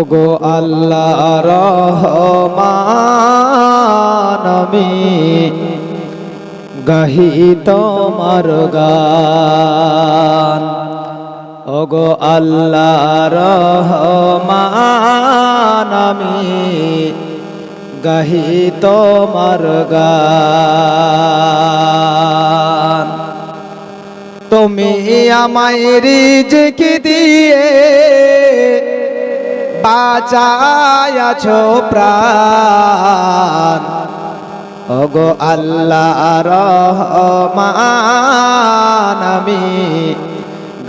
ওগো আল্লাহ রহমান, আমি গাহি তোমার গান। ওগো আল্লাহ রহমান, আমি গাহি তোমার গান। তুমি আমায় রিজিক দিয়ে বাঁচায়াছ প্রাণ। ওগো আল্লাহ রহমান আমি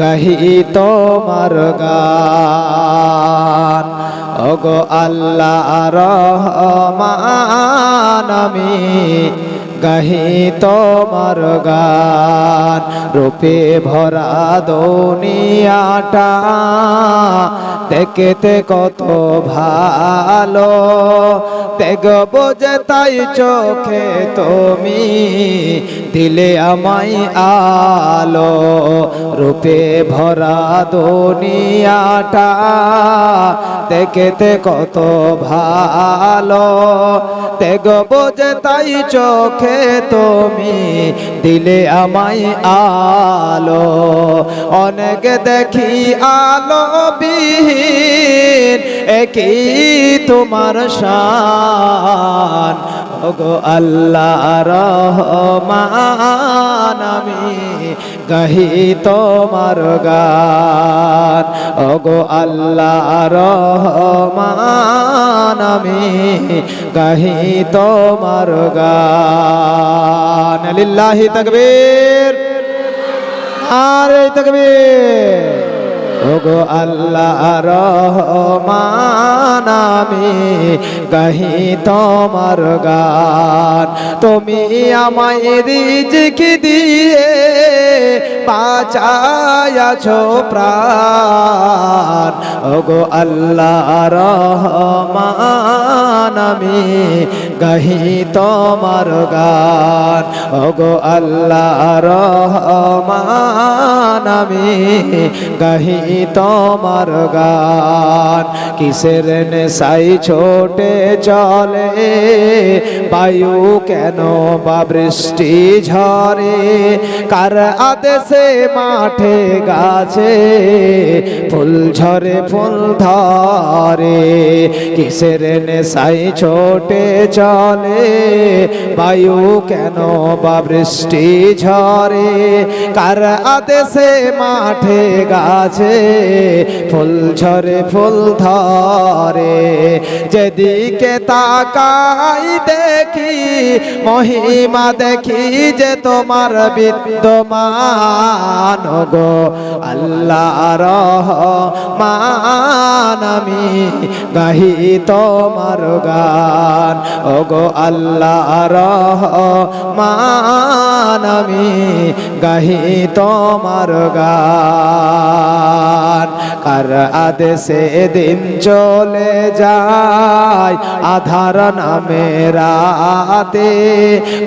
গাহি তোমার গান। ওগো আল্লাহ রহমান আমি গাহি তোমার গান, রূপে ভরা দুনিয়াটা। দেখতে কত ভালো, দেখব যে তাই চোখে তুমি, দিলে আমায় আলো, রূপে ভরা দুনিয়াটা। দেখতে কত ভালো। তেগ বোঝে তাই চোখে তুমি দিলে আমায় আলো। অনেক দেখি আলো বিহীন, একই তোমার শান। ওগো আল্লাহ রহমান, আমি গাহি তোমার গান। ওগো আল্লাহ রহমান, আমি গাহি তোমার গান। লিল্লাহি তাকবীর। আরে তাকবীর। ওগো আল্লাহ রহমান, আমি গাহি তোমার গান। তুমি আমায় রিজিক দিয়ে বাঁচায়াছ প্রাণ। ওগো আল্লাহ রহমান আমি গাহি তোমার গান। ওগো আল্লাহ রহমান, আমি গাহি তোমার গান। কিসের নেশাই ছোটে চলে, বায়ু কেন বা বৃষ্টি ঝরে? কার আদেশে মাঠে গাছে ফুল ঝরে ফুল ধরে? কিসের নেশাই ছোটে চলে, বায়ু কেন বা বৃষ্টি ঝরে? কার আদেশে মাঠে গাছে ফুল ঝরে, ফুল ধরে? যেদিকে তাকাই দেখি, মহিমা দেখি যে তোমার বিদ্যমান। গো আল্লাহ রহমান, আমি গাহি তোমার গান ওগো আল্লাহ রহমান, আমি গাহি তোমার গান। কার আদেশে দিন চলে যায়, আধার নামে রাতে।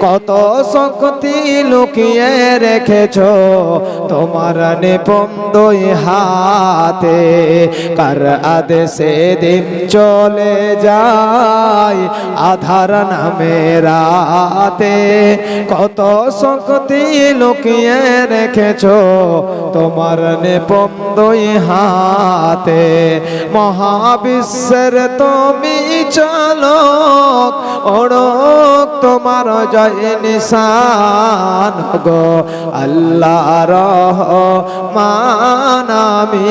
কত শক্তি লুকিয়ে রেখেছ তোমার নিপন্দই হাতে। কার আদেশে দিন চলে যায় আধার নামে রাতে। কত শক্তি লুকিয়ে রেখেছ তোমার নিপন্দই হাতে। মহাবিশ্বের তুমি চলো ওড়ক তোমার জয় নিশান গো। আল্লাহ রহমান, আমি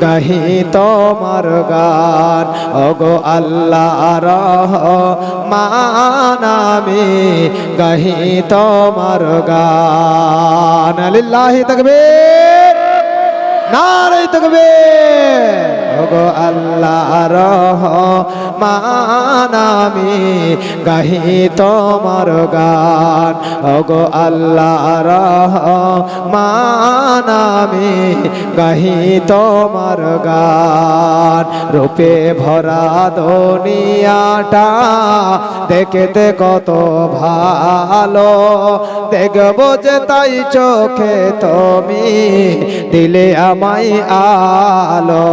গাহি তোমার গান। ওগো আল্লাহ রহমান, আমি গাহি তোমার গান। লিল্লাহি তাকবীর। নারে তাকবীর। ওগো আল্লাহ রহমান, আমি গাহি তোমার গান। ওগো আল্লাহ রহমান, আমি গাহি তোমার গান। রূপে ভরা দুনিয়াটা দেখতে কত ভালো। দেখব যে তাই চোখে তুমি দিলে আমার আমায় আলো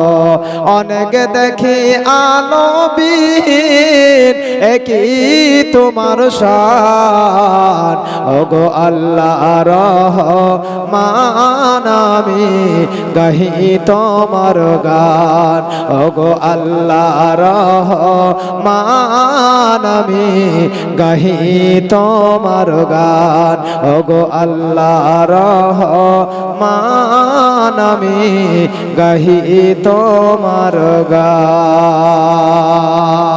অনেক দেখি আলো বিহীন একই তোমার শান। ওগো আল্লাহ রহ মানামি গাহি তোমার গান। ওগো আল্লাহ রহ মানামি গাহি তোমার গান। ওগো আল্লাহ রহ মানামি গাহি তোমার গান।